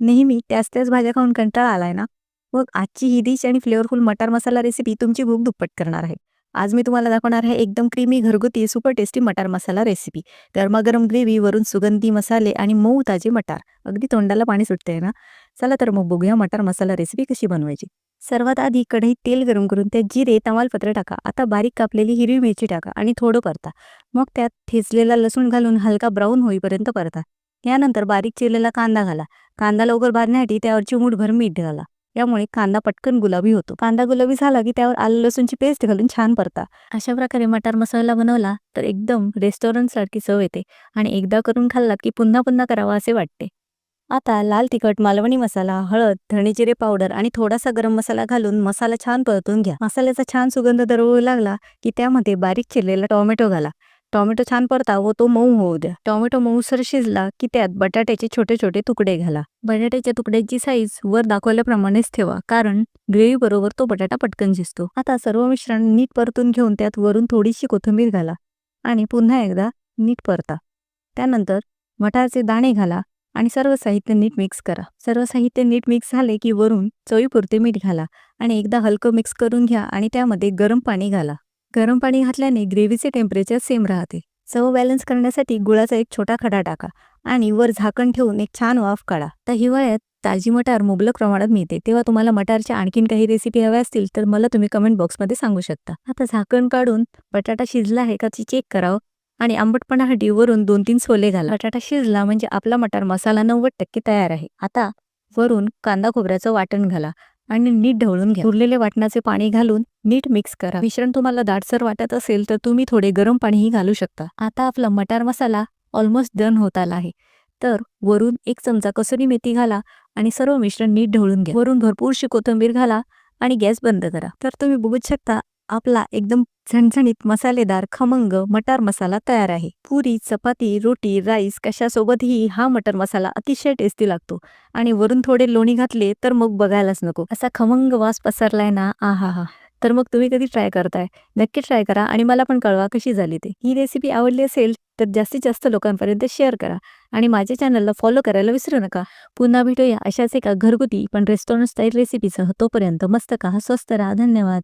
नेहमी त्याच त्याच भाज्या खाऊन कंटाळा आलाय ना? मग आजची ही डिश आणि फ्लेवरफुल मटार मसाला रेसिपी तुमची भूक दुप्पट करणार आहे. आज मी तुम्हाला दाखवणार आहे एकदम क्रीमी घरगुती सुपर टेस्टी मटार मसाला रेसिपी गरमागरम ग्रेव्ही वरून सुगंधी मसाले आणि मऊ ताजे मटार. अगदी तोंडाला पाणी सुटते ना? चला तर मग बघूया मटार मसाला रेसिपी कशी बनवायची. सर्वात आधी कढईत तेल गरम करून त्यात जिरे तमालपत्र टाका. आता बारीक कापलेली हिरवी मिरची टाका आणि थोडं परता. मग त्यात ठेचलेला लसूण घालून हलका ब्राऊन होईपर्यंत परता. यानंतर बारीक चिरलेला कांदा घाला. कांदा लवकर भाजण्यासाठी त्यावर चिमूटभर मीठ घाला. यामुळे कांदा पटकन गुलाबी होतो. कांदा गुलाबी झाला की त्यावर आलं लसूणची पेस्ट घालून छान परता. अशा प्रकारे मटार मसाला बनवला तर एकदम रेस्टॉरंट सारखी चव येते आणि एकदा करून खाल्लात की पुन्हा पुन्हा करावा असे वाटते. आता लाल तिखट मालवणी मसाला हळद धणे जिरे पावडर आणि थोडासा गरम मसाला घालून मसाला छान परतून घ्या. मसाल्याचा छान सुगंध दरवळू लागला की त्यामध्ये बारीक चिरलेला टोमॅटो घाला. टोमॅटो छान परता व तो मऊ होऊ द्या. टोमॅटो मऊसर शिजला की त्यात बटाट्याचे छोटे छोटे तुकडे घाला. बटाट्याच्या तुकड्याची साईज वर दाखवल्याप्रमाणेच ठेवा कारण ग्रेव्ही बरोबर तो बटाटा पटकन शिजतो. आता सर्व मिश्रण नीट परतून घेऊन त्यात वरून थोडीशी कोथिंबीर घाला आणि पुन्हा एकदा नीट परता. त्यानंतर मटारचे दाणे घाला आणि सर्व साहित्य नीट मिक्स करा. सर्व साहित्य नीट मिक्स झाले की वरून चवीपुरते मीठ घाला आणि एकदा हलकं मिक्स करून घ्या आणि त्यामध्ये गरम पाणी घाला. गरम पाणी घातल्याने ग्रेव्हीचे टेम्परेचर सेम राहते. चव बॅलन्स करण्यासाठी गुळाचा एक छोटा खडा टाका आणि वर झाकण ठेवून एक छान वाफ काढा. तर हिवाळ्यात ताजी मटार मुबलक प्रमाणात मिळते. तेव्हा तुम्हाला मटारच्या आणखीन काही रेसिपी हव्या असतील तर मला तुम्ही कमेंट बॉक्समध्ये सांगू शकता. आता झाकण काढून बटाटा शिजला आहे का ती चेक करावं आणि आंबटपणासाठी वरून दोन तीन सोले घाला. बटाटा शिजला म्हणजे आपला मटार मसाला नव्वद टक्के तयार आहे. आता वरून कांदा खोबऱ्याचं वाटण घाला. आणि नीट ढवळून घ्या. उरलेले वाटणाचे पाणी घालून नीट मिक्स करा. मिश्रण तुम्हाला दाटसर वाटत असेल तर तुम्ही थोडे गरम पाणीही घालू शकता. आता आपला मटार मसाला ऑलमोस्ट डन होत आला आहे. तर वरून एक चमचा कसुरी मेथी घाला आणि सर्व मिश्रण नीट ढवळून घ्या. वरून भरपूरशी कोथिंबीर घाला आणि गॅस बंद करा. तर तुम्ही बघूच शकता आपला एकदम झणझणीत मसालेदार खमंग मटार मसाला तयार आहे. पुरी चपाती रोटी राईस कशासोबतही हा मटर मसाला अतिशय टेस्टी लागतो. आणि वरून थोडे लोणी घातले तर मग बघायलाच नको. असा खमंग वास पसरलाय ना आहा हा हा तर मग तुम्ही कधी ट्राय करताय? नक्की ट्राय करा आणि मला पण कळवा कशी झाली ते. ही रेसिपी आवडली असेल तर जास्तीत जास्त लोकांपर्यंत शेअर करा आणि माझ्या चॅनलला फॉलो करायला विसरू नका. पुन्हा भेटूया अशाच एका घरगुती पण रेस्टॉरंट स्टाईल रेसिपीसह तोपर्यंत मस्त का स्वस्त राहा. धन्यवाद.